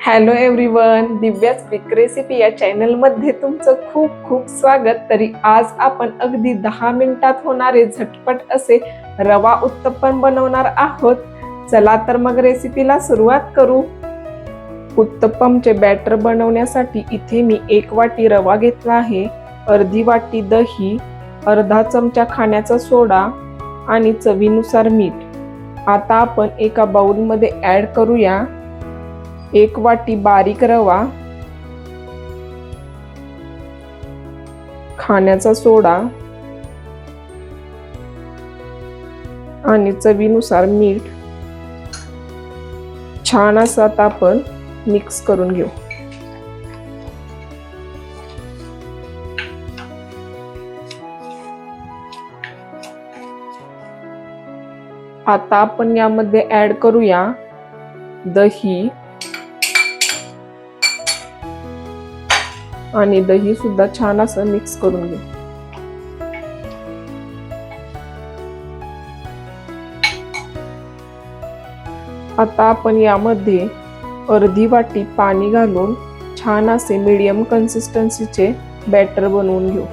Hello everyone दिव्याच quick recipe या चॅनलमध्ये तुमचं खूप खूप स्वागत. तरी आज आपण अगदी दहा मिनिटात होणारे झटपट असे रवा उत्तप्पन बनवणार आहोत. चला तर मग रेसिपीला सुरुवात करू. उत्तप्पमचे बॅटर बनवण्यासाठी इथे मी एक वाटी रवा घेतला आहे. अर्धी वाटी दही अर्धा चमचा खाण्याचा सोडा आणि चवीनुसार मीठ. आता आपण एका बाउलमध्ये ॲड करूया. एक वाटी बारीक रवा खाण्याचा सोडा आणि चवीनुसार मीठ. छान असं आता आपण मिक्स करून घेऊ. आता आपण यामध्ये ऍड करूया दही. आणि दही सुद्धा छान असं मिक्स करून घेऊ आता आपण यामध्ये अर्धी वाटी पाणी घालून छान असे मीडियम कन्सिस्टन्सीचे बॅटर बनवून घेऊ.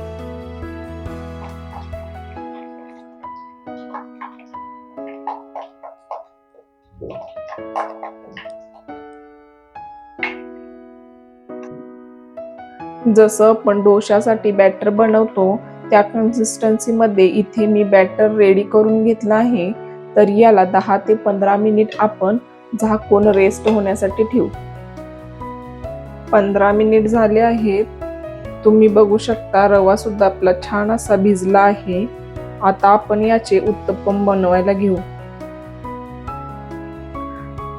जसं आपण डोशासाठी बॅटर बनवतो त्या कन्सिस्टन्सीमध्ये इथे मी बॅटर रेडी करून घेतला आहे. तर याला दहा ते पंधरा मिनिट आपण झाकून रेस्ट होण्यासाठी ठेवू. पंधरा मिनिट झाले आहेत. तुम्ही बघू शकता रवा सुद्धा आपला छान असा भिजला आहे. आता आपण याचे उत्तपम बनवायला घेऊ.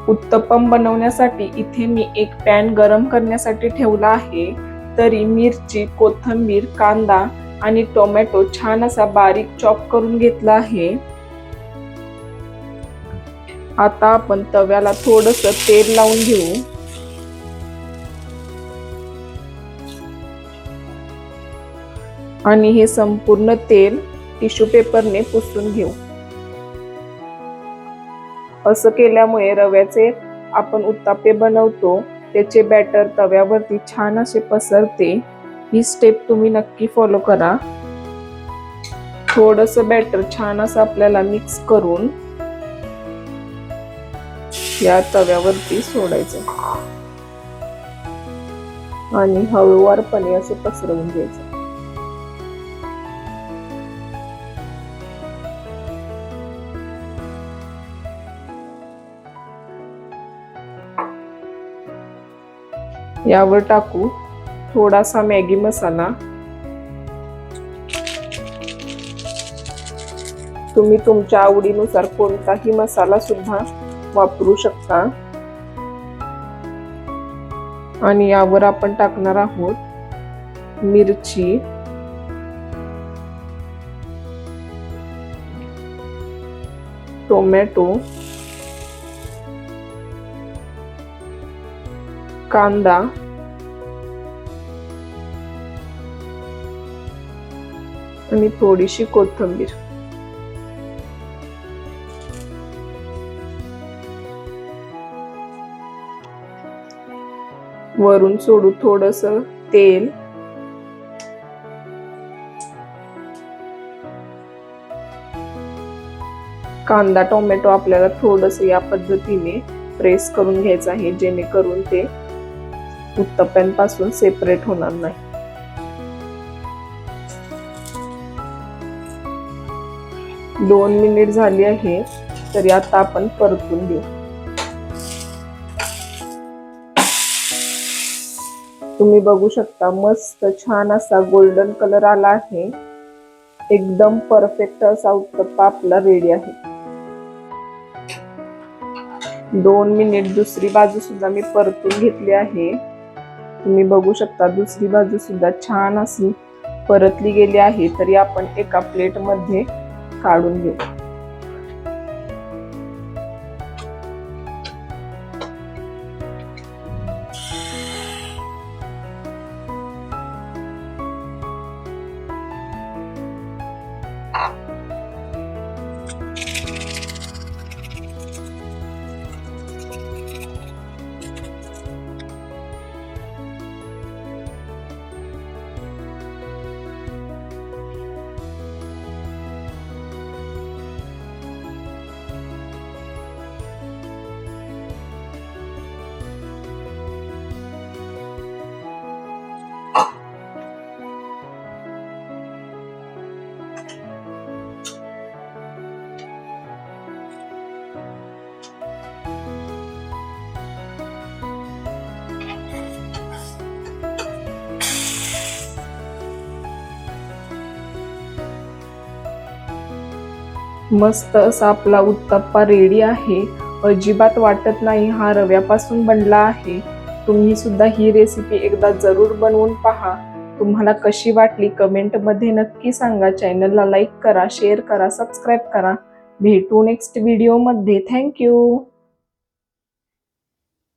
उत्तप्पम बनवण्यासाठी इथे मी एक पॅन गरम करण्यासाठी ठेवला आहे. तरी मिरची कोथिंबीर कांदा आणि टोमॅटो छान असा बारीक चॉप करून घेतला आहे. आता आपण तव्याला थोडस तेल लावून घेऊ. आणि हे संपूर्ण तेल टिश्यू पेपरने पुसून घेऊ. असं केल्यामुळे रव्याचे आपण उत्तापे बनवतो. त्याचे बॅटर तव्यावरती छान असे पसरते. ही स्टेप तुम्ही नक्की फॉलो करा. थोडस बॅटर छान असं आपल्याला मिक्स करून या तव्यावरती सोडायचं. आणि हळूवारपणे असं पसरवून घ्यायचं. यावर टाकू थोडासा मॅगी मसाला. तुम्ही तुमच्या आवडीनुसार कोणताही मसाला सुद्धा वापरू शकता. आणि यावर आपण टाकणार आहोत मिरची. टोमॅटो. कांदा. आणि थोडीशी कोथिंबीर. वरून सोडू थोडस तेल. कांदा टोमॅटो आपल्याला थोडस या पद्धतीने प्रेस करून घ्यायचं आहे जेणेकरून ते उत्तप्यांपासून सेपरेट होणार नाही. दोन मिनिट झाली आहे तरी आता आपण परतून घेऊ. तुम्ही बघू शकता मस्त छान असा गोल्डन कलर आला आहे. एकदम परफेक्ट असा उत्तप्पा आपला रेडी आहे. दोन मिनिट दुसरी बाजू सुद्धा मी परतून घेतली आहे. तुम्ही बघू शकता दुसरी बाजू सुद्धा छान अशी परतली गेली आहे तरी आपण एका प्लेटमध्ये काढून घेऊ. मस्त असा आपला उत्तप्पा रेडी आहे. अजिबात वाटत नाही हा रव्यापासून बनला आहे. तुम्ही सुद्धा ही रेसिपी एकदा जरूर बनवून पहा. तुम्हाला कशी वाटली कमेंटमध्ये नक्की सांगा. चॅनलला लाईक करा शेअर करा सबस्क्राईब करा. भेटू नेक्स्ट व्हिडिओमध्ये थँक्यू